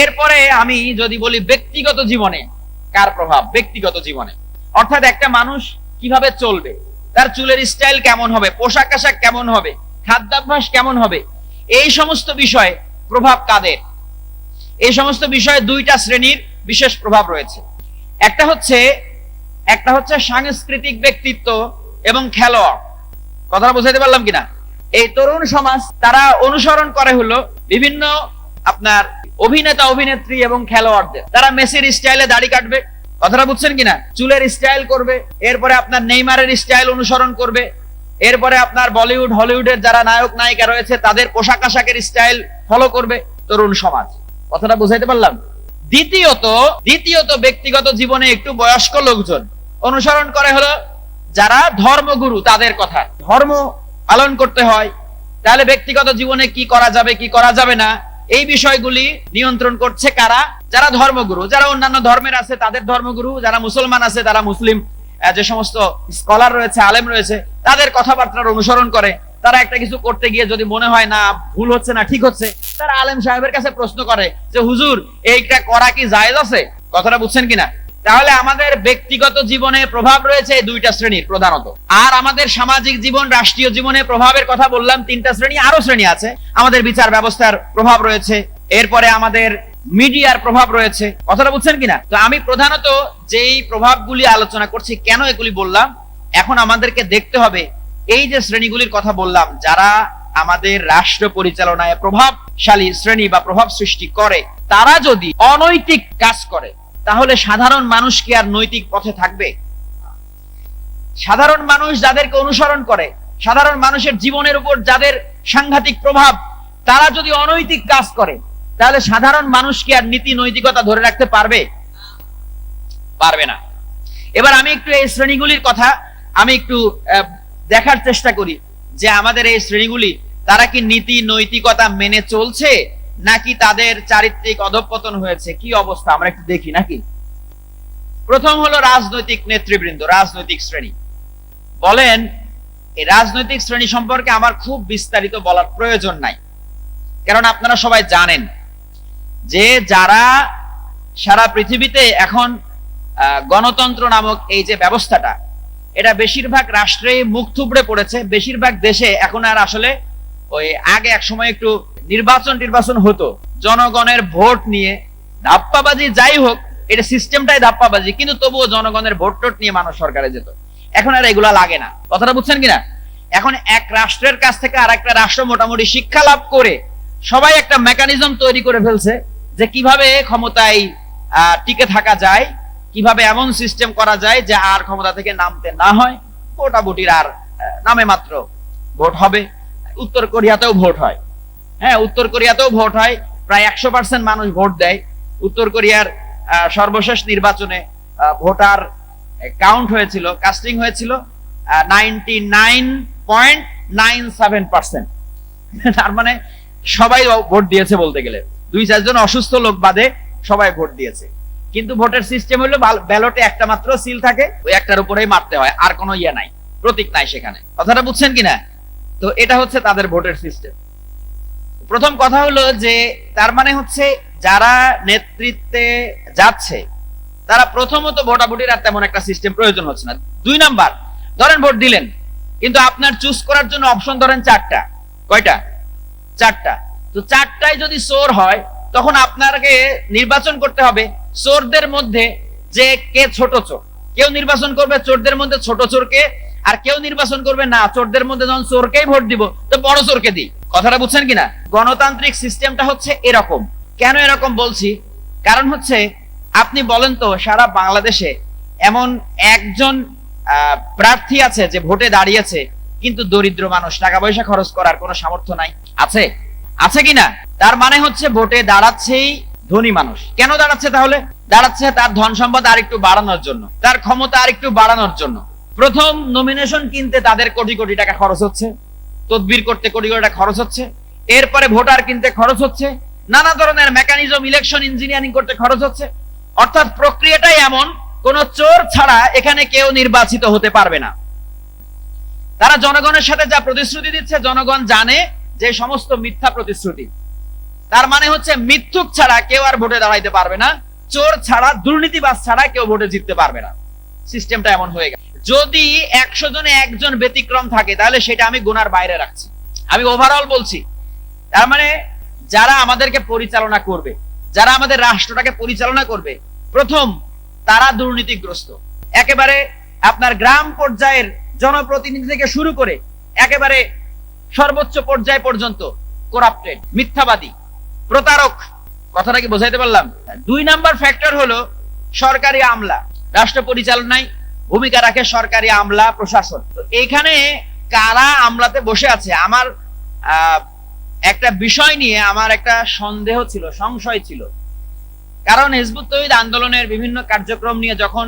এরপরে আমি যদি বলি ব্যক্তিগত জীবনে, কার প্রভাব? ব্যক্তিগত জীবনে। অর্থাৎ একটা মানুষ কীভাবে চলবে? তার চুলের স্টাইল কেমন হবে? পোশাক আশাক কেমন হবে? খাদ্যাভ্যাস কেমন হবে? এই সমস্ত বিষয়ে প্রভাব কাদের? এই সমস্ত বিষয়ে দুইটা শ্রেণির বিশেষ প্রভাব রয়েছে। একটা হচ্ছে একটা হচ্ছে সাংস্কৃতিক ব্যক্তিত্ব এবং খেলোয়াড়। কথাটা বুঝাইতে পারলাম কিনা? এই তরুণ সমাজ, তারা অনুসরণ করে হলো বিভিন্ন আপনার অভিনেতা, অভিনেত্রী এবং খেলোয়াড়দের। তারা মেসির স্টাইলে দাড়ি কাটবে। কথাটা বুঝছেন কিনা? চুলের স্টাইল করবে, এরপরে আপনার নেইমারের স্টাইল অনুসরণ করবে, এরপরে আপনার বলিউড, হলিউডের যারা নায়ক, নায়িকা রয়েছে, তাদের পোশাক আশাকের স্টাইল ফলো করবে তরুণ সমাজ। কথাটা বুঝাইতে পারলাম? দ্বিতীয়ত দ্বিতীয়ত ব্যক্তিগত জীবনে একটু বয়স্ক লোকজন অনুসরণ করে হলো যারা ধর্মগুরু, তাদের কথা। ধর্ম পালন করতে হয়, তাহলে ব্যক্তিগত জীবনে কি করা যাবে, কি করা যাবে না এই বিষয়গুলি নিয়ন্ত্রণ করছে কারা? যারা ধর্মগুরু, যারা অন্যান্য ধর্মের আছে, তাদের ধর্মগুরু, যারা মুসলমান আছে, তারা মুসলিম। যে সমস্ত স্কলার রয়েছে, আলেম রয়েছে, তাদের কথাবার্তার অনুসরণ করে। তারা একটা কিছু করতে গিয়ে যদি মনে হয়, না, ভুল হচ্ছে না, ঠিক হচ্ছে, তারা আলেম সাহেবের কাছে প্রশ্ন করে যে, হুজুর, এইটা করা কি জায়েজ আছে? কথাটা বুঝছেন কিনা? তাহলে আমাদের ব্যক্তিগত জীবনে প্রভাব রয়েছে দুইটা শ্রেণির প্রধানত। আর আমাদের সামাজিক জীবন, রাষ্ট্রীয় জীবনে প্রভাবের কথা বললাম, তিনটা শ্রেণি, আরও শ্রেণি আছে। আমাদের বিচার ব্যবস্থার প্রভাব রয়েছে, এরপরে আমাদের মিডিয়ার প্রভাব রয়েছে। কথাটা বুঝছেন কিনা? তো আমি প্রধানত যেই প্রভাবগুলি আলোচনা করছি, কেন এগুলি বললাম? এখন আমাদেরকে দেখতে হবে, এই যে শ্রেণীগুলির কথা বললাম, যারা আমাদের রাষ্ট্র পরিচালনায় প্রভাবশালী শ্রেণি বা প্রভাব সৃষ্টি করে, তারা যদি অনৈতিক কাজ করে তাহলে সাধারণ মানুষ কি আর নৈতিক পথে থাকবে? সাধারণ মানুষ যাদেরকে অনুসরণ করে, সাধারণ মানুষের জীবনের উপর যাদের সাংঘাতিক প্রভাব, তারা যদি অনৈতিক কাজ করে, তাহলে সাধারণ মানুষ কি আর নীতি নৈতিকতা ধরে রাখতে পারবে? পারবে না। এবার আমি একটু এই শ্রেণীগুলির কথা, আমি একটু দেখার চেষ্টা করি যে আমাদের এই শ্রেণীগুলি, তারা কি নীতি নৈতিকতা মেনে চলছে? নাকি তাদের চারিত্রিক অধঃপতন হয়েছে? কি অবস্থা? আমরা একটু দেখি, নাকি? প্রথম হলো রাজনৈতিক নেতৃবৃন্দ, রাজনৈতিক শ্রেণি। বলেন, এই রাজনৈতিক শ্রেণি সম্পর্কে আমার খুব বিস্তারিত বলার প্রয়োজন নাই। কারণ আপনারা সবাই জানেন যে যারা সারা পৃথিবীতে এখন গণতন্ত্র নামক এই যে ব্যবস্থাটা, এটা বেশিরভাগ রাষ্ট্রে মুখ থুবড়ে পড়েছে, বেশিরভাগ দেশে এখন আর আসলে ওই আগে এক সময় একটু নির্বাচন নির্বাচন হতো, জনগণের ভোট নিয়ে ধাপ্পাবাজি যাই হোক, এটা সিস্টেমটাই ধাপ্পাবাজি, কিন্তু তবুও জনগণের ভোট টোট নিয়ে মানুষ সরকারে যেত। এখন আর এগুলা লাগে না। কথাটা বুঝছেন কিনা? এখন এক রাষ্ট্রের কাছ থেকে আর একটা রাষ্ট্র মোটামুটি শিক্ষা লাভ করে সবাই একটা মেকানিজম তৈরি করে ফেলছে যে কীভাবে ক্ষমতায় টিকে থাকা যায়, কীভাবে এমন সিস্টেম করা যায় যে আর ক্ষমতা থেকে নামতে না হয় ভোটাভুটির আর নামে মাত্র ভোট হবে। উত্তর কোরিয়াতেও ভোট হয়। হ্যাঁ উত্তর কোরিয়াতেও ভোট হয়। প্রায় একশো পার্সেন্ট মানুষ ভোট দেয়। উত্তর কোরিয়ার সর্বশেষ নির্বাচনে ভোটার কাউন্ট হয়েছিল কাস্টিং হয়েছিল ninety nine point nine seven percent তার মানে সবাই ভোট দিয়েছে বলতে গেলে। দুই চারজন অসুস্থ লোক বাদে সবাই ভোট দিয়েছে। কিন্তু ভোটের সিস্টেম হলো ব্যালটে একটা মাত্র সিল থাকে, ওই একটার উপরেই মারতে হয়, আর কোনো ইয়ে নাই, প্রতীক নাই সেখানে। কথাটা বুঝছেন কিনা? তো এটা হচ্ছে তাদের ভোটের সিস্টেম প্রথম কথা হলো যে, তার মানে হচ্ছে যারা নেতৃত্বে যাচ্ছে, তারা প্রথমত ভোটাভুটির আর তেমন একটা সিস্টেম প্রয়োজন হচ্ছে না। দুই নাম্বার, ধরেন ভোট দিলেন, কিন্তু আপনার চুজ করার জন্য অপশন ধরেন চারটা। কয়টা? চারটা। তো চারটায় যদি চোর হয়, তখন আপনাকে নির্বাচন করতে হবে চোরদের মধ্যে যে কে ছোট চোর। কেউ নির্বাচন করবে চোরদের মধ্যে ছোট চোরকে, আর কেউ নির্বাচন করবে না, চোরদের মধ্যে যখন চোরকেই ভোট দিব, তো বড় চোরকে দিই। কথাটা বুঝছেন কিনা? গণতান্ত্রিক সিস্টেমটা হচ্ছে এরকম। কেন এরকম বলছি? কারণ হচ্ছে, আপনি বলেন তো, সারা বাংলাদেশে এমন একজন প্রার্থী আছে যে ভোটে দাঁড়িয়েছে, কিন্তু দরিদ্র মানুষ টাকা পয়সা খরচ করার কোনো সামর্থ্য নাই। আছে? আছে কিনা? তার মানে হচ্ছে ভোটে দাঁড়াচ্ছেই ধনী মানুষ। কেন দাঁড়াচ্ছে তাহলে? দাঁড়াচ্ছে তার ধন সম্পদ আর একটু বাড়ানোর জন্য, তার ক্ষমতা আর একটু বাড়ানোর জন্য। প্রথম নমিনেশন কিনতে তাদের কোটি কোটি টাকা খরচ হচ্ছে। তদবির করতে কোটি কোটি টাকা খরচ হচ্ছে, এরপরে ভোটার কিনতে খরচ হচ্ছে, নানা ধরনের মেকানিজম ইলেকশন ইঞ্জিনিয়ারিং করতে খরচ হচ্ছে, অর্থাৎ প্রক্রিয়াটাই এমন, কোন চোর ছাড়া এখানে কেউ নির্বাচিত হতে পারবে না। তারা জনগণের সাথে যা প্রতিশ্রুতি দিচ্ছে, জনগণ জানে যে সমস্ত মিথ্যা প্রতিশ্রুতি। তার মানে হচ্ছে মিথ্যুক ছাড়া কেউ আর ভোটে দাঁড়াইতে পারবে না, চোর ছাড়া, দুর্নীতিবাজ ছাড়া কেউ ভোটে জিততে পারবে না। সিস্টেমটা এমন হয়ে গেছে। যদি একশো জনে একজন ব্যতিক্রম থাকে, তাহলে সেটা আমি গুনার বাইরে রাখছি। আমি ওভারঅল বলছি, তার মানে যারা আমাদেরকে পরিচালনা করবে, যারা আমাদের রাষ্ট্রটাকে পরিচালনা করবে, প্রথম তারা দুর্নীতিগ্রস্ত। একেবারে আপনার গ্রাম পর্যায়ের জনপ্রতিনিধি থেকে শুরু করে একেবারে সর্বোচ্চ পর্যায় পর্যন্ত করাপ্টেড মিথ্যাবাদী, প্রতারক, কথাটা কি বোঝাইতে পারলাম? দুই নাম্বার ফ্যাক্টর হলো সরকারি আমলা, রাষ্ট্র পরিচালনায় ভূমিকা রাখে সরকারি আমলা প্রশাসন। তো এইখানে কারা আমলাতে বসে আছে? আমার একটা বিষয় নিয়ে আমার একটা সন্দেহ ছিল, সংশয় ছিল। কারণ হিজবুত তহিদ আন্দোলনের বিভিন্ন কার্যক্রম নিয়ে যখন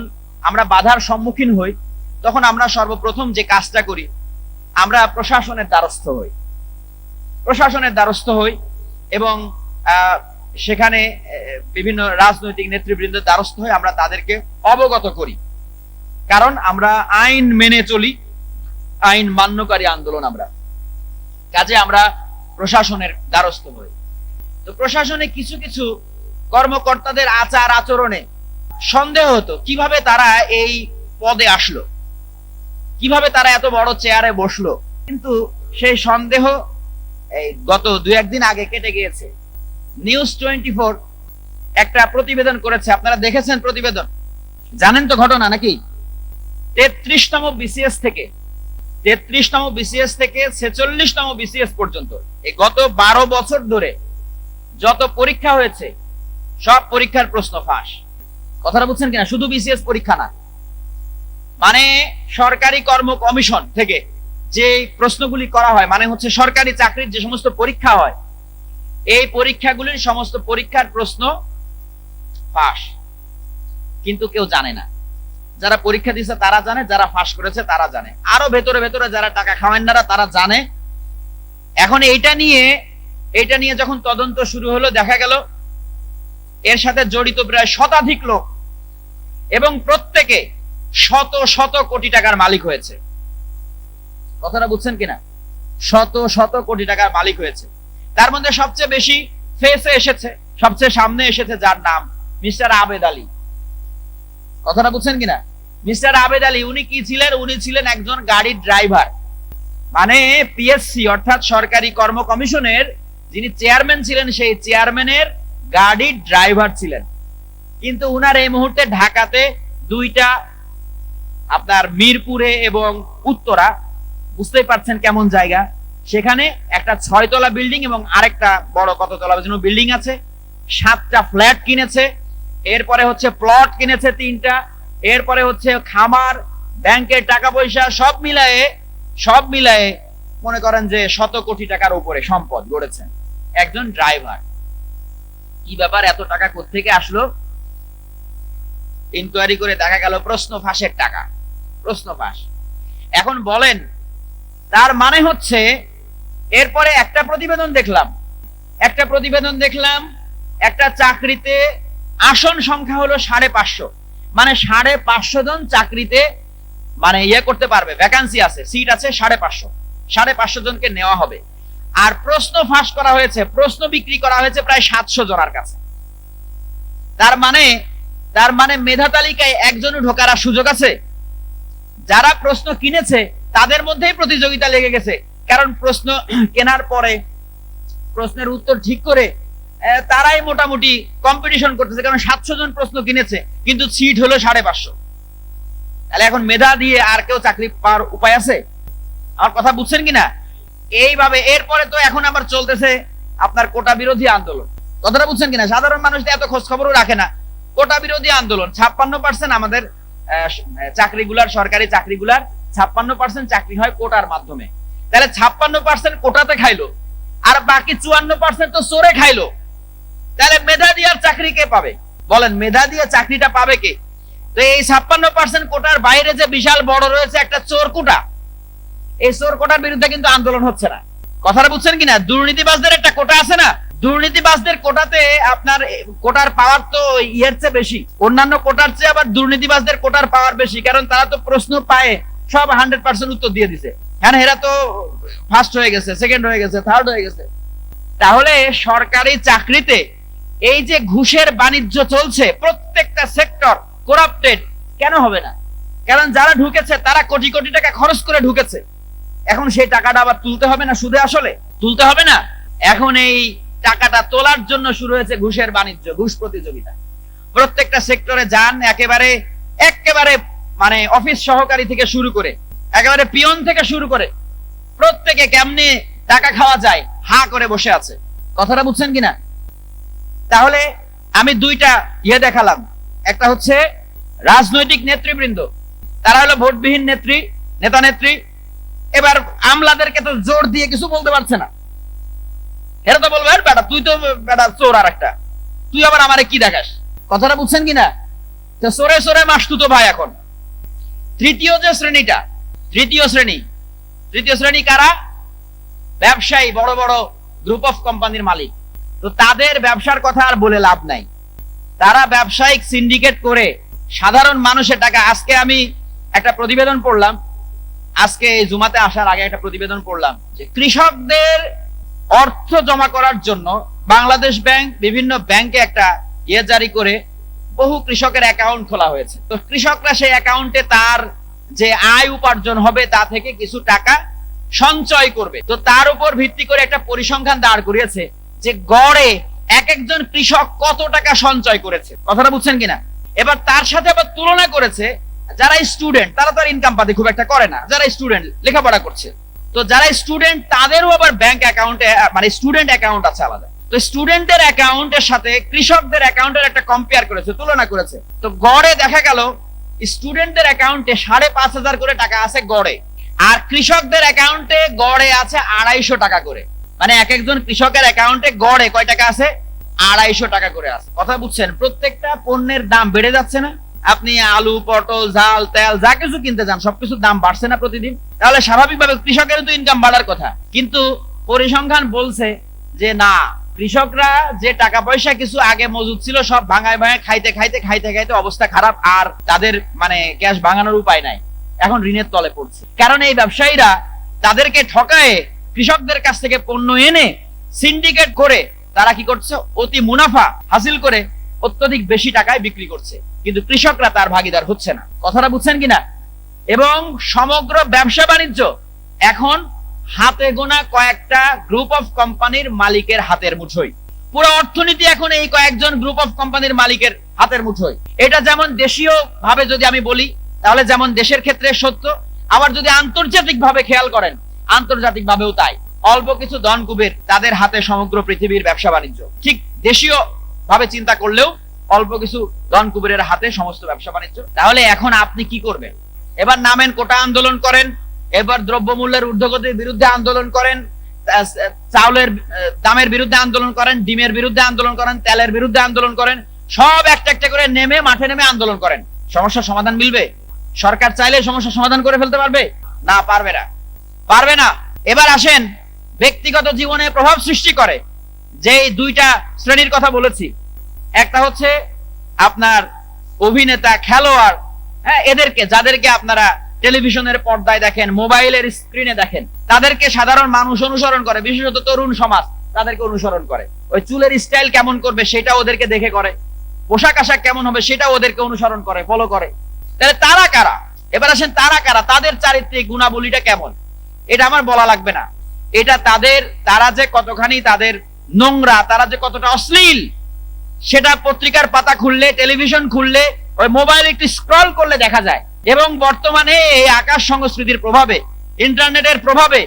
আমরা বাধার সম্মুখীন হই, তখন আমরা সর্বপ্রথম যে কাজটা করি, আমরা প্রশাসনের দ্বারস্থ হই। প্রশাসনের দ্বারস্থ হই এবং সেখানে বিভিন্ন রাজনৈতিক নেতৃবৃন্দের দ্বারস্থ হয়ে আমরা তাদেরকে অবগত করি। কারণ আমরা আইন মেনে চলি, আইন মান্যকারী আন্দোলন আমরা। কাজে আমরা প্রশাসনের দ্বারস্থ হই। তো প্রশাসনে কিছু কিছু কর্মকর্তাদের আচার আচরণে সন্দেহ হতো, কীভাবে তারা এই পদে আসলো? কীভাবে তারা এত বড় চেয়ারে বসল? কিন্তু সেই সন্দেহ এই গত দু একদিন আগে কেটে গিয়েছে। নিউজ টোয়েন্টি একটা প্রতিবেদন করেছে, আপনারা দেখেছেন প্রতিবেদন? জানেন তো ঘটনা নাকি? তেত্রিশতম বিসিএস থেকে, তেত্রিশতম বিসিএস থেকে ছেচল্লিশতম বিসিএস পর্যন্ত। এই গত বারো বছর ধরে যত পরীক্ষা হয়েছে, সব পরীক্ষার প্রশ্ন ফাঁস। কথাটা বুঝছেন কিনা? শুধু বিসিএস পরীক্ষা না। মানে সরকারি কর্ম কমিশন থেকে যে প্রশ্নগুলি করা হয় মানে হচ্ছে সরকারি চাকরির যে সমস্ত পরীক্ষা হয়, এই পরীক্ষাগুলির সমস্ত পরীক্ষার প্রশ্ন ফাঁস। কিন্তু কেউ জানে না। যারা পরীক্ষা দিয়েছে তারা জানে, যারা ফাঁস করেছে তারা জানে। আরও ভেতরে ভেতরে যারা টাকা খাওয়ান্নারা তারা জানে। এখন এইটা নিয়ে এইটা নিয়ে যখন তদন্ত শুরু হলো, দেখা গেল এর সাথে জড়িত প্রায় শতাধিক লোক এবং প্রত্যেকে শত শত কোটি টাকার মালিক হয়েছে। কথাটা বুঝছেন কিনা? শত শত কোটি টাকার মালিক হয়েছে। তার মধ্যে সবচেয়ে বেশি ফেসে এসেছে, সবচেয়ে সামনে এসেছে যার নাম মিস্টার আবেদ আলী। কথাটা বুঝছেন কিনা? মিস্টার আবেদ আলী, উনি কি ছিলেন? উনি ছিলেন একজন গাড়ির ড্রাইভার মানে পিএসসি অর্থাৎ সরকারি কর্ম কমিশনের যিনি চেয়ারম্যান ছিলেন, সেই চেয়ারম্যানের গাড়ির ড্রাইভার ছিলেন। কিন্তু উনার এই মুহূর্তে ঢাকাতে দুইটা আপনার মিরপুরে এবং উত্তরা, বুঝতেই পারছেন কেমন জায়গা? সেখানে একটা ছয়তলা বিল্ডিং এবং আরেকটা বড় কততলা, যেন বিল্ডিং আছে, সাতটা ফ্ল্যাট কিনেছে এরপরে হচ্ছে প্লট কিনেছে তিনটা, এরপরে হচ্ছে খামার, ব্যাংকের টাকা পয়সা, সব মিলায়ে সব মিলায়ে মনে করেন যে শত কোটি টাকার উপরে সম্পদ গড়েছেন একজন ড্রাইভার কি ব্যাপার, এত টাকা কোত্থেকে আসলো? ইনকোয়ারি করে দেখা গেল প্রশ্ন ফাঁসের টাকা। প্রশ্ন ফাঁস। এখন বলেন, তার মানে হচ্ছে, এরপরে একটা প্রতিবেদন দেখলাম। একটা প্রতিবেদন দেখলাম, একটা চাকরিতে আসন সংখ্যা হলো সাড়ে পাঁচশো। মানে সাড়ে পাঁচশো জন চাকরিতে মানে ইয়ে করতে পারবে ভ্যাকান্সি আছে সিট আছে সাড়ে পাঁচশো। সাড়ে পাঁচশো জনকে নেওয়া হবে। আর প্রশ্ন ফাঁস করা হয়েছে, প্রশ্ন বিক্রি করা হয়েছে প্রায় সাতশো জনার কাছে। তার মানে তার মানে মেধা তালিকায় একজনও ঢোকার সুযোগ আছে? যারা প্রশ্ন কিনেছে, তাদের মধ্যেই প্রতিযোগিতা লেগে গেছে। কারণ প্রশ্ন কেনার পরে, প্রশ্নের উত্তর ঠিক করে তারাই মোটামুটি কম্পিটিশন করতেছে, কারণ সাতশো জন প্রশ্ন কিনেছে, কিন্তু সিট হলো সাড়ে পাঁচশো। তাহলে এখন মেধা দিয়ে আর কেউ চাকরি পাওয়ার উপায় আছে? আমার কথা বুঝছেন কিনা? এইভাবে, এরপরে তো এখন আবার চলতেছে আপনার কোটা বিরোধী আন্দোলন। কথাটা বুঝছেন কিনা? সাধারণ মানুষ এত খোঁজ খবরও রাখে না। কোটা বিরোধী আন্দোলন, ছাপ্পান্ন পার্সেন্ট আমাদের চাকরিগুলার, সরকারি চাকরিগুলার, ছাপ্পান্ন পার্সেন্ট চাকরি হয় কোটার মাধ্যমে। তাহলে ছাপ্পান্ন পার্সেন্ট কোটাতে খাইলো, আর বাকি চুয়ান্ন পার্সেন্ট তো চোরে খাইলো। তাহলে মেধা দিয়ে চাকরি কে পাবে? বলেন, মেধা দিয়ে চাকরিটা পাবে কে? তো এই ছাপ্পান্ন পার্সেন্ট কোটার বাইরে যে বিশাল বড় রয়েছে একটা চোর কোটা, এই চোর কোটার বিরুদ্ধে কিন্তু আন্দোলন হচ্ছে না। কথাটা বুঝছেন কিনা? দুর্নীতিবাজদের একটা কোটা আছে না? দুর্নীতিবাজদের কোটাতে আপনার কোটার পাওয়ার তো ইয়ের চেয়ে বেশি। অন্যান্য কোটার চেয়ে আবার দুর্নীতিবাজদের কোটার পাওয়ার বেশি, কারণ তারা তো প্রশ্ন পায় সব হান্ড্রেড পার্সেন্ট উত্তর দিয়ে দিছে। হ্যাঁ এরা তো ফার্স্ট হয়ে গেছে সেকেন্ড হয়ে গেছে থার্ড হয়ে গেছে। তাহলে সরকারি চাকরিতে এই যে ঘুষের বাণিজ্য চলছে, প্রত্যেকটা সেক্টর করাপ্টেড কেন হবে না? কারণ যারা ঢুকেছে, তারা কোটি কোটি টাকা খরচ করে ঢুকেছে। এখন সেই টাকাটা আবার তুলতে হবে না সুদে আসলে? তুলতে হবে না? এখন এই টাকাটা তোলার জন্য শুরু হয়েছে ঘুষের বাণিজ্য, ঘুষ প্রতিযোগিতা। প্রত্যেকটা সেক্টরে যান, একেবারে একেবারে মানে অফিস সহকারী থেকে শুরু করে, একেবারে পিয়ন থেকে শুরু করে, প্রত্যেকে কেমনে টাকা খাওয়া যায়, হা করে বসে আছে। কথাটা বুঝছেন কিনা? তাহলে আমি দুইটা ইয়ে দেখালাম। একটা হচ্ছে রাজনৈতিক নেতৃবৃন্দ। তারা হলো ভোটবিহীন নেত্রী, নেতা নেত্রী। এবার আমলাদেরকে তো জোর দিয়ে কিছু বলতে পারছে না। এরা তো বলবে বেটা, তুই তো বেটা চোর আর একটা তুই আবার আমারে কি দেখাস? কথাটা বুঝছেন কিনা? তো সরে সরে মাসতু তো ভাই এখন। তৃতীয় যে শ্রেণীটা, তৃতীয় শ্রেণি। তৃতীয় শ্রেণি কারা? ব্যবসায়ী, বড় বড় গ্রুপ অফ কোম্পানির মালিক। তো তাদের ব্যবসার কথা আর বলে লাভ নাই। তারা ব্যবসায়িক সিন্ডিকেট করে সাধারণ মানুষের টাকা, আজকে আমি একটা প্রতিবেদন পড়লাম, আজকে এই জুমাতে আসার আগে একটা প্রতিবেদন পড়লাম যে কৃষকদের অর্থ জমা করার জন্য বাংলাদেশ ব্যাংক বিভিন্ন ব্যাংকে একটা ইয়ে জারি করে বহু কৃষকের অ্যাকাউন্ট খোলা হয়েছে। তো কৃষকরা সেই অ্যাকাউন্টে তার যে আয় উপার্জন হবে তা থেকে কিছু টাকা সঞ্চয় করবে। তো তার উপর ভিত্তি করে একটা পরিসংখ্যান দাঁড় করিয়েছে। যে গড়ে এক একজন কৃষক কত টাকা সঞ্চয় করেছে। কথাটা বুঝছেন কিনা? এবার তার সাথে আবার তুলনা করেছে যারা স্টুডেন্ট তারা তো ইনকাম পাতি খুব একটা করে না, যারা স্টুডেন্ট লেখাপড়া করছে। তো যারা স্টুডেন্ট তাদেরও আবার ব্যাংক অ্যাকাউন্টে মানে স্টুডেন্ট অ্যাকাউন্ট আছে আলাদা। তো স্টুডেন্টের অ্যাকাউন্টের সাথে কৃষকদের অ্যাকাউন্টের একটা কম্পেয়ার করেছে, তুলনা করেছে। তো গড়ে দেখা গেল স্টুডেন্টদের অ্যাকাউন্টে সাড়ে পাঁচ হাজার করে টাকা আছে গড়ে, আর কৃষকদের অ্যাকাউন্টে গড়ে আছে আড়াইশো টাকা করে। মানে এক একজন কৃষকের অ্যাকাউন্টে গড়ে কয় টাকা আছে? আড়াইশো টাকা করে আছে। কথা বুঝছেন? প্রত্যেকটা পণ্যের দাম বেড়ে যাচ্ছে না। আপনি আলু, পটল, ঝাল, তেল, যা কিছু কিনতে যান, সবকিছুর দাম বাড়ছে না প্রতিদিন। তাহলে স্বাভাবিকভাবে কৃষকের তো ইনকাম বাড়ার কথা। কিন্তু পরিসংখ্যান বলছে যে, না, কৃষকরা যে টাকা পয়সা কিছু আগে মজুদ ছিল, সব ভাঙায় ভাঙায় খাইতে খাইতে খাইতে খাইতে অবস্থা খারাপ, আর তাদের মানে ক্যাশ ভাঙানোর উপায় নাই। এখন ঋণের তলে পড়ছে। কারণ এই ব্যবসায়ীরা তাদেরকে ঠকায়ে কৃষকদের কাছ থেকে পণ্য এনে সিন্ডিকেট করে তারা কি করছে? অতি মুনাফা হাসিল করে অত্যধিক বেশি টাকায় বিক্রি করছে। কিন্তু কৃষকরা তার ভাগিদার হচ্ছে না। কথাটা বুঝছেন কিনা? এবং সমগ্র ব্যবসা বাণিজ্য এখন হাতে গোনা কয়েকটা গ্রুপ অফ কোম্পানির মালিকের হাতের মুঠোয়। পুরো অর্থনীতি এখন এই কয়েকজন গ্রুপ অফ কোম্পানির মালিকের হাতের মুঠোয়। এটা যেমন দেশীয় ভাবে যদি আমি বলি, তাহলে যেমন দেশের ক্ষেত্রে সত্য, আবার যদি আন্তর্জাতিক ভাবে খেয়াল করেন আন্তর্জাতিক ভাবেও তাই। অল্প কিছু ধন কুবের তাদের হাতে সমগ্র পৃথিবীর ব্যবসা বাণিজ্য। ঠিক দেশীয় ভাবে চিন্তা করলেও অল্প কিছু ধন কুবেরের হাতে সমস্ত ব্যবসা বাণিজ্য। তাহলে এখন আপনি কি করবেন? এবার নামেন, কোটা আন্দোলন করেন, এবার দ্রব্যমূল্যের ঊর্ধ্বগতির বিরুদ্ধে আন্দোলন করেন চাউলের দামের বিরুদ্ধে আন্দোলন করেন, ডিমের বিরুদ্ধে আন্দোলন করেন, তেলের বিরুদ্ধে আন্দোলন করেন, সব একটা একটা করে নেমে, মাঠে নেমে আন্দোলন করেন। সমস্যার সমাধান মিলবে? সরকার চাইলে সমস্যার সমাধান করে ফেলতে পারবে? না পারবে না। পারবে না। এবার আসেন, ব্যক্তিগত জীবনে প্রভাব সৃষ্টি করে। যে দুইটা শ্রেণির কথা বলেছি, একটা হচ্ছে আপনার অভিনেতা, খেলোয়াড় হ্যাঁ এদেরকে, যাদেরকে আপনারা টেলিভিশনের পর্দায় দেখেন, মোবাইলের স্ক্রিনে দেখেন, তাদেরকে সাধারণ মানুষ অনুসরণ করে, বিশেষত তরুণ সমাজ, তাদেরকে অনুসরণ করে। ওই চুলের স্টাইল কেমন করবে, সেটা ওদেরকে দেখে করে। পোশাক আশাক কেমন হবে, সেটা ওদেরকে অনুসরণ করে ফলো করে। তাহলে তারা কারা? এবার আসেন, তারা কারা? তাদের চারিত্রিক গুণাবলীটা কেমন? এটা আমার বলা লাগবে না। এটা তাদের, তারা যে কতখানি তাদের নোংরা, তারা যে কতটা অশ্লীল, সেটা পত্রিকার পাতা খুললে, টেলিভিশন খুললে, ওই মোবাইল একটু স্ক্রল করলে দেখা যায়। এবং বর্তমানে এই আকাশ সংস্কৃতির প্রভাবে, ইন্টারনেটের প্রভাবে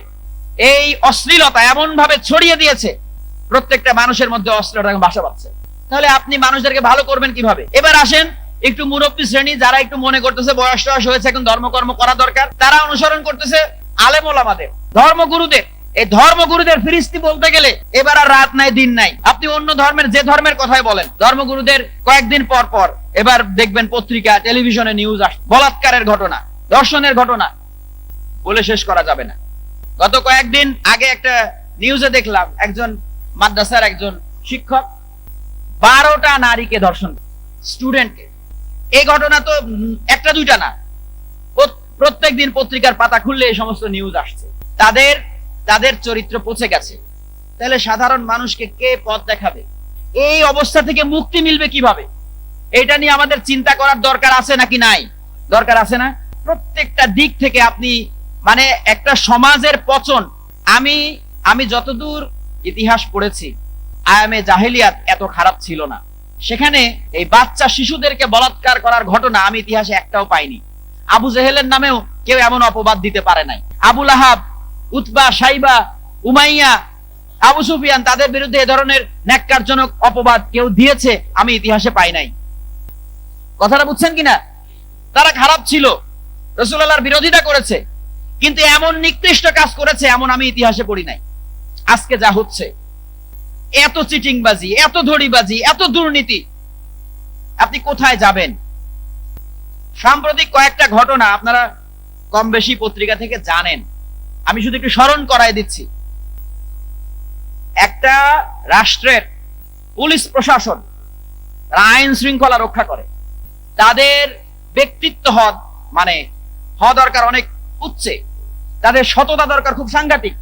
এই অশ্লীলতা এমন ভাবে ছড়িয়ে দিয়েছে, প্রত্যেকটা মানুষের মধ্যে অশ্লীলতা বাসা পাচ্ছে তাহলে আপনি মানুষদেরকে ভালো করবেন কীভাবে? এবার আসেন একটু মুরব্বী শ্রেণি, যারা একটু মনে করতেছে বয়স টয়স হয়েছে, এখন ধর্মকর্ম করা দরকার, তারা অনুসরণ করতেছে আলেম ওলামাদের ধর্মগুরুদের। এই ধর্মগুরুদের ফিরিস্তি বলতে গেলে এবার আর রাত নাই, দিন নাই। আপনি অন্য ধর্মের, যে ধর্মের কথাই বলেন, ধর্মগুরুদের কয়েকদিন পর পর এবার দেখবেন পত্রিকা, টেলিভিশনে নিউজ আস বলাৎকারের ঘটনা, দর্শনের ঘটনা, বলে শেষ করা যাবে না। গত কয়েকদিন আগে একটা নিউজে দেখলাম, একজন মাদ্রাসার একজন শিক্ষক বারোটা নারীকে ধর্ষণ স্টুডেন্টকে এই ঘটনা তো একটা দুইটা না প্রত্যেক দিন পত্রিকার পাতা খুললে এই সমস্ত নিউজ আসছে। তাদের তাদের চরিত্র পচে গেছে। তাহলে সাধারণ মানুষকে কে পথ দেখাবে? এই অবস্থা থেকে মুক্তি মিলবে কীভাবে? এটা নিয়ে আমাদের চিন্তা করার দরকার আছে নাকি নাই? দরকার আছে না? প্রত্যেকটা দিক থেকে আপনি মানে একটা সমাজের পচন। আমি আমি যতদূর ইতিহাস পড়েছি আয়ামে জাহেলিয়াত, এত খারাপ ছিল না। সেখানে এই বাচ্চা শিশুদেরকে বলাৎকার করার ঘটনা আমি ইতিহাসে একটাও পাইনি। আবু জেহেলের নামেও কেউ এমন অপবাদ দিতে পারে নাই। আবুল আহাব উতবা, সাইবা, উমাইয়া, আবু সুফিয়ান তাদের বিরুদ্ধে এ ধরনের ন্যাক্কারজনক অপবাদ কেউ দিয়েছে আমি ইতিহাসে পাই নাই। কথাটা বুঝছেন কিনা? তারা খারাপ ছিল। রসুল্লাহর বিরোধিতা করেছে। কিন্তু এমন নিকৃষ্ট কাজ করেছে এমন আমি ইতিহাসে পড়ি নাই। আজকে যা হচ্ছে। এত চিটিংবাজি, এত ধড়িবাজি, এত দুর্নীতি। আপনি কোথায় যাবেন? সাম্প্রতিক কয়েকটা ঘটনা আপনারা কম বেশি পত্রিকা থেকে জানেন। আমি শুধু একটু স্মরণ করাই দিচ্ছি। একটা রাষ্ট্রের পুলিশ প্রশাসন আইন শৃঙ্খলা রক্ষা করে। তাদের ব্যক্তিত্ব হদ মানে হওয়া দরকার অনেক উচ্চে। তাদের সততা দরকার খুব সাংঘাতিক।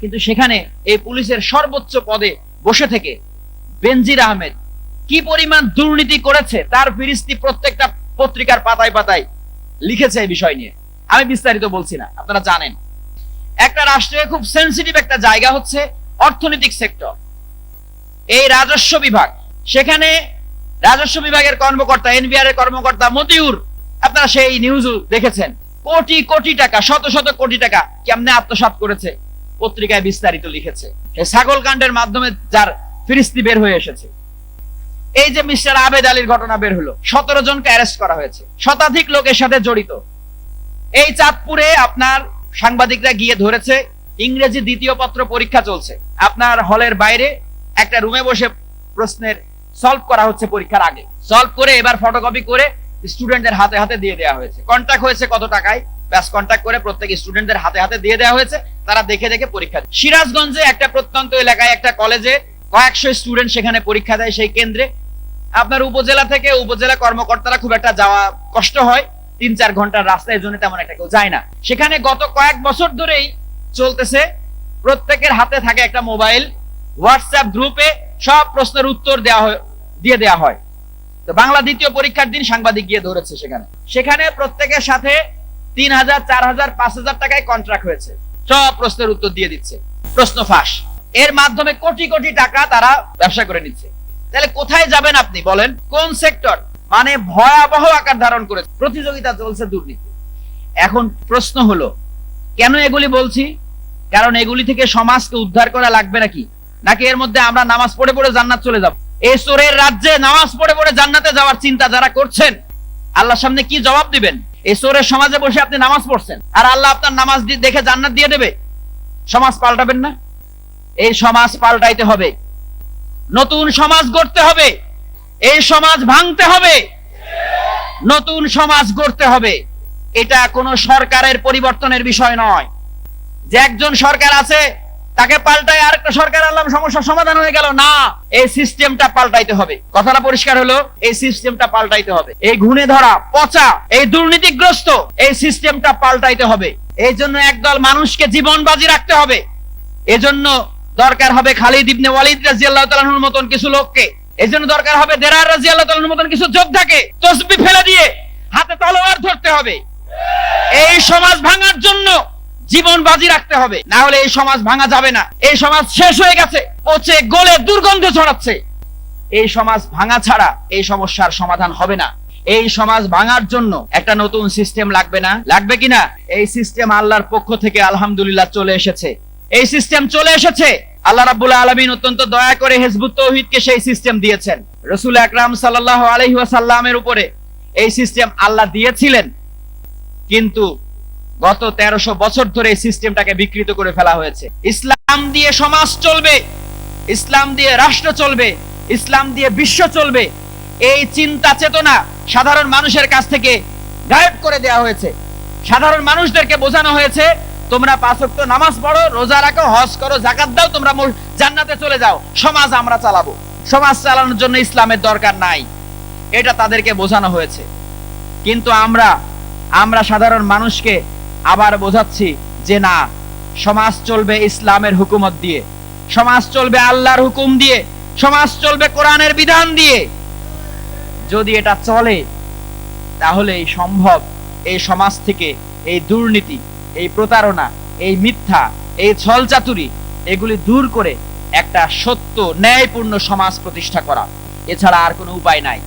কিন্তু সেখানে এই পুলিশের সর্বোচ্চ পদে বসে থেকে বেনজির আহমেদ কি পরিমাণ দুর্নীতি করেছে, তার ফিরিস্তি প্রত্যেকটা পত্রিকার পাতায় পাতায় লিখেছে এই বিষয় নিয়ে। আমি বিস্তারিত বলছি না, আপনারা জানেন। একটা রাষ্ট্রে খুব সেন্সিটিভ একটা জায়গা হচ্ছে অর্থনৈতিক সেক্টর। এই রাজস্ব বিভাগ, সেখানে রাজস্ব বিভাগের কর্মকর্তা, এনবিআর এর কর্মকর্তা মতিউর, আপনারা সেই নিউজ দেখেছেন। কোটি কোটি টাকা, শত শত কোটি টাকা কেমনে আত্মসাৎ করেছে, পত্রিকায় বিস্তারিত লিখেছে। ছাগল কাণ্ডের মাধ্যমে যার ফিরিস্তি বের হয়ে এসেছে। এই যে মিস্টার আবেদ আলীর ঘটনা বের হলো, সতেরো জনকে অ্যারেস্ট করা হয়েছে। শতাধিক লোকের সাথে জড়িত। এই চাঁদপুরে আপনার সাংবাদিকরা গিয়ে ধরেছে, ইংরেজি দ্বিতীয় পত্র পরীক্ষা চলছে। আপনার হলের বাইরে একটা রুমে বসে প্রশ্নের সলভ করা হচ্ছে পরীক্ষার আগে। সলভ করে এবার ফটোকপি করে স্টুডেন্টদের হাতে হাতে দিয়ে দেওয়া হয়েছে। কন্ট্যাক্ট হয়েছে কত টাকায়? ব্যাস কন্ট্যাক্ট করে প্রত্যেক স্টুডেন্টদের হাতে হাতে দিয়ে দেওয়া হয়েছে। তারা দেখে দেখে পরীক্ষা সিরাজগঞ্জে একটা প্রত্যন্ত এলাকায় একটা কলেজে কয়েকশো স্টুডেন্ট সেখানে পরীক্ষা দেয় সেই কেন্দ্রে। আপনার উপজেলা থেকে উপজেলা কর্মকর্তারা খুব একটা যাওয়া কষ্ট হয়। তিন, চার ঘণ্টার রাস্তায় জন্য তেমন একটা কেউ যায় না। সেখানে গত কয়েক বছর ধরেই চলতেছে, প্রত্যেকের হাতে থাকে একটা মোবাইল হোয়াটসঅ্যাপ গ্রুপে সব প্রশ্নের উত্তর দেওয়া দিয়ে দেওয়া হয়। তো বাংলা দ্বিতীয় পরীক্ষার দিন সাংবাদিক গিয়ে ধরেছে সেখানে। সেখানে প্রত্যেকের সাথে তিন হাজার, চার হাজার, পাঁচ হাজার টাকায় কন্ট্রাক্ট হয়েছে। সব প্রশ্নের উত্তর দিয়ে দিচ্ছে। প্রশ্ন ফাঁস। এর মাধ্যমে কোটি কোটি টাকা তারা ব্যবসা করে নিচ্ছে। তাহলে কোথায় যাবেন আপনি বলেন? কোন সেক্টর? মানে ভয়াবহ আকার ধারণ করে প্রতিযোগিতা চলছে দুর্নীতি। এখন প্রশ্ন হলো, কেন এগুলি বলছি? কারণ এগুলি থেকে সমাজকে উদ্ধার করা লাগবে নাকি? নাকি এর মধ্যে আমরা নামাজ পড়ে পড়ে জান্নাত চলে যাব? এই চোরের রাজ্যে নামাজ পড়ে পড়ে জান্নাতে যাওয়ার চিন্তা যারা করছেন, আল্লাহর সামনে কি জবাব দিবেন? এই চোরের সমাজে বসে আপনি নামাজ পড়ছেন, আর আল্লাহ আপনার নামাজ দি- দেখে জান্নাত দিয়ে দেবে। সমাজ পাল্টাবেন না? এই সমাজ পাল্টাইতে হবে। নতুন সমাজ গড়তে হবে। এই সমাজ ভাঙতে হবে। নতুন সমাজ গড়তে হবে। এটা কোনো সরকারের পরিবর্তনের বিষয় নয়। যে একজন সরকার আছে, তাকে পাল্টায় আরেকটা সরকার আনলাম, সমস্যার সমাধান হয়ে গেল। না, এই সিস্টেমটা পাল্টাইতে হবে। কথাটা পরিষ্কার হলো, এই সিস্টেমটা পাল্টাইতে হবে। এই ঘুণে ধরা, পচা, এই দুর্নীতিগ্রস্ত, এই সিস্টেমটা পাল্টাইতে হবে। এই জন্য একদল মানুষকে জীবন বাজি রাখতে হবে। এজন্য দরকার হবে খালিদ ইবনে ওয়ালিদ রাজিয়াল্লাহু তাআলার মতন কিছু লোককে। এজন্য দরকার হবে দেরার রাজিয়াল্লাহু তাআলার মতন কিছু যোদ্ধাকে তসবি ফেলে দিয়ে হাতে তলোয়ার ধরতে হবে। এই সমাজ ভাঙার জন্য জীবন বাজি রাখতে হবে। না হলে এই সমাজ ভাঙা যাবে না। এই সমাজ শেষ হয়ে গেছে, পচে গলে দুর্গন্ধ ছড়াচ্ছে। এই সমাজ ভাঙা ছাড়া এই সমস্যার সমাধান হবে না। এই সমাজ ভাঙার জন্য একটা নতুন সিস্টেম লাগবে না। লাগবে কিনা? এই সিস্টেম আল্লাহর পক্ষ থেকে আলহামদুলিল্লাহ চলে এসেছে। এই সিস্টেম চলে এসেছে। আল্লাহ রাব্বুল আলামিন অত্যন্ত দয়া করে হেজবুত তৌহিদকে সেই সিস্টেম দিয়েছেন। রসুল আকরাম সাল্লাল্লাহু আলাইহি ওয়াসাল্লামের উপরে এই সিস্টেম আল্লাহ দিয়েছিলেন। কিন্তু গত তেরোশো বছর ধরে এই সিস্টেমটাকে বিকৃত করে ফেলা হয়েছে। ইসলাম দিয়ে সমাজ চলবে, ইসলাম দিয়ে রাষ্ট্র চলবে, ইসলাম দিয়ে বিশ্ব চলবে, এই চিন্তা চেতনা সাধারণ মানুষের কাছ থেকে গায়েব করে দেওয়া হয়েছে। সাধারণ মানুষদেরকে বোঝানো হয়েছে তোমরা পাঁচ ওয়াক্ত নামাজ পড়ো, রোজা রাখো, হজ করো জাকাত দাও, তোমরা জান্নাতে চলে যাও। সমাজ আমরা চালাবো। সমাজ চালানোর জন্য ইসলামের দরকার নাই। এটা তাদেরকে বোঝানো হয়েছে। কিন্তু আমরা আমরা সাধারণ মানুষকে আবার বোঝাচ্ছি যে না, সমাজ চলবে ইসলামের হুকুমত দিয়ে। সমাজ চলবে আল্লাহর হুকুম দিয়ে। সমাজ চলবে কোরআনের বিধান দিয়ে। যদি এটা চলে তাহলে সম্ভব এই সমাজ থেকে এই দুর্নীতি। এই প্রতারণা, এই মিথ্যা, এই ছল চাতুরি এগুলি দূর করে একটা সত্য, ন্যায়পূর্ণ সমাজ প্রতিষ্ঠা করা। এছাড়া আর কোনো উপায় নাই।